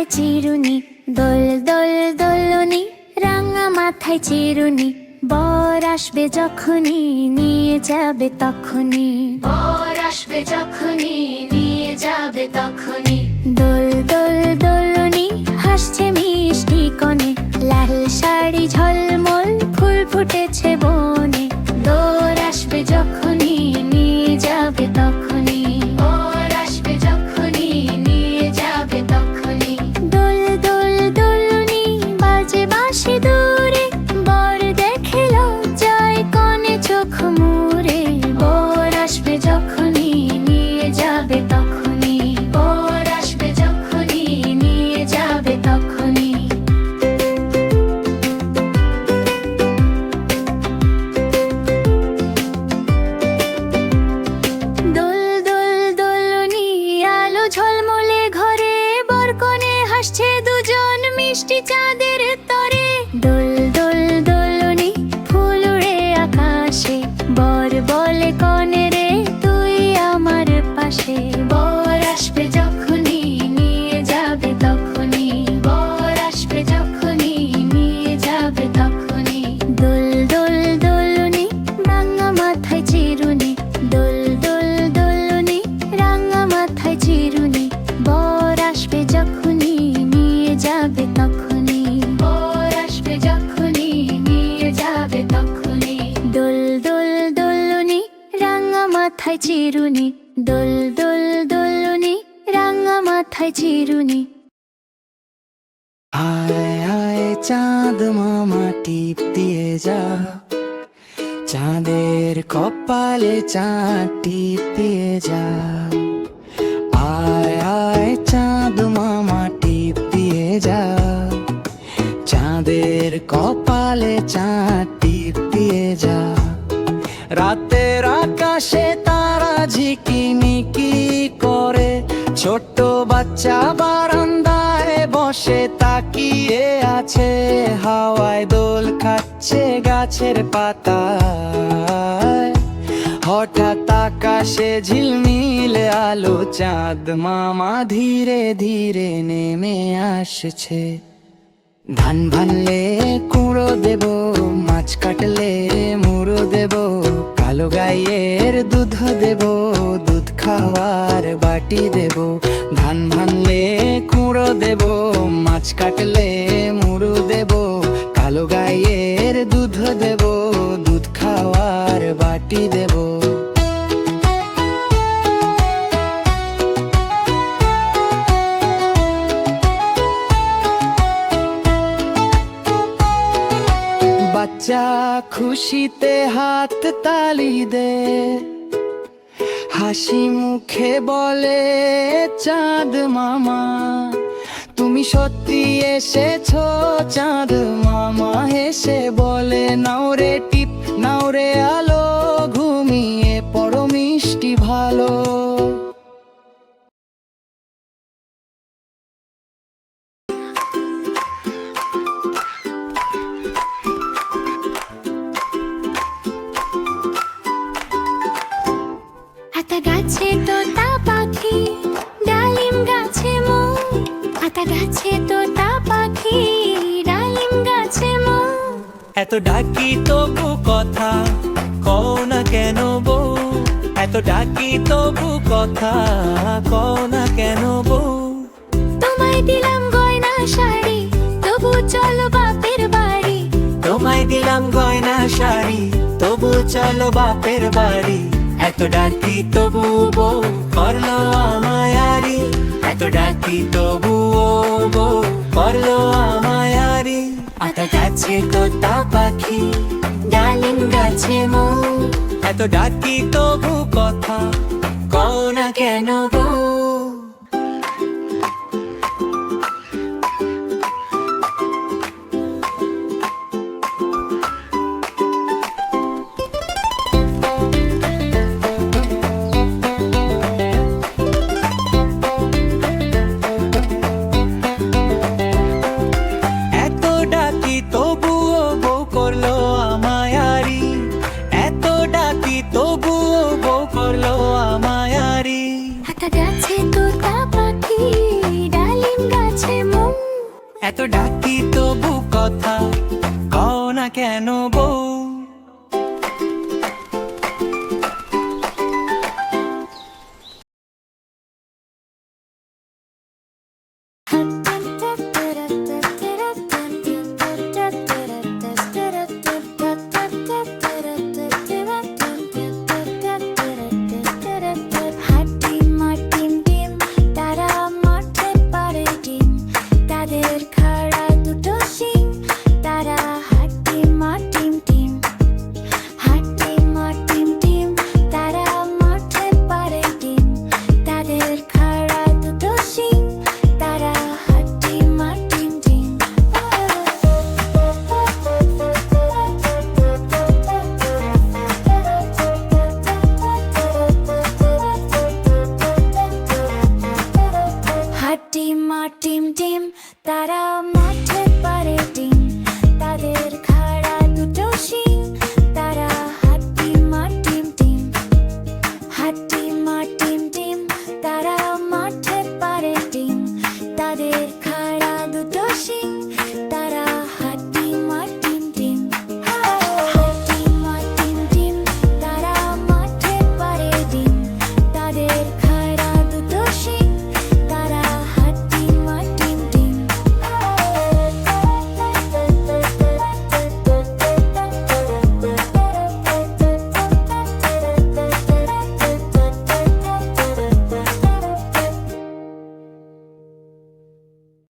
মাথায় চিরুনি দোল দোল দোলনি। রাঙা মাথায় চিরুনি বর আসবে যখনই নিয়ে যাবে তখনই। বর আসবে যখনই নিয়ে যাবে তখনই। দোল দোল দোলনি হাসছে মিষ্টি কনে। লাল শাড়ি ঝলমল ফুল ফুটেছে বনে। মিষ্টি চাঁদের মাথায় চিরুনি, দোল দোল, দোলুনি, রাঙা মাথায় চিরুনি। আয় আয়, চাঁদ মামা, টিপ দিয়ে যা। চাঁদের কপালে চাঁদ টিপ দিয়ে যা। আয় আয়, চাঁদ মামা, টিপ দিয়ে যা। চাঁদের কপালে চাঁদ টিপ দিয়ে যা। রাতের আকাশে ঝিকিমিকি করে? ছোট্ট বাচ্চা বারান্দায় বসে তাকিয়ে আছে, হাওয়ায় দোল খাচ্ছে গাছের পাতায়। হঠাৎ আকাশে ঝিলমিল, আলো, চাঁদ, মামা ধীরে ধীরে নেমে আসছে। ধান ভানলে কুড়ো দেব, মাছ কাটলে মুড়ো দেব কালো গাইয়ের দুধ দেব, দুধ খাওয়ার বাটি দেব। ধান ভাঙলে কুড়ো দেব, মাছ কাটলে মুড়ো দেব। কালো গাইয়ের বাচ্চা খুশিতে হাত তালি দে। হাসি মুখে বলে, চাঁদ মামা, তুমি সত্যি এসেছ, চাঁদ মামা, হেসে বলে, নাও রে টিপ, নাও রে আলো। তোতা পাখি ডালিম গাছে মো। এত ডাকি তবু কথা কও না কেন বউ? এত ডাকি তবু কথা কও না কেন বউ? তোমায় দিলাম গয়না শাড়ি তবু চলো বাপের বাড়ি। তোমায় দিলাম গয়না শাড়ি তবু চলো বাপের বাড়ি। এত ডাকি তবু বউ তোতা পাখি ডালিম গাছে মো এত ডাকি তবু কথা কও না কেন ডাকি তবু কথা। কও না কেন বউ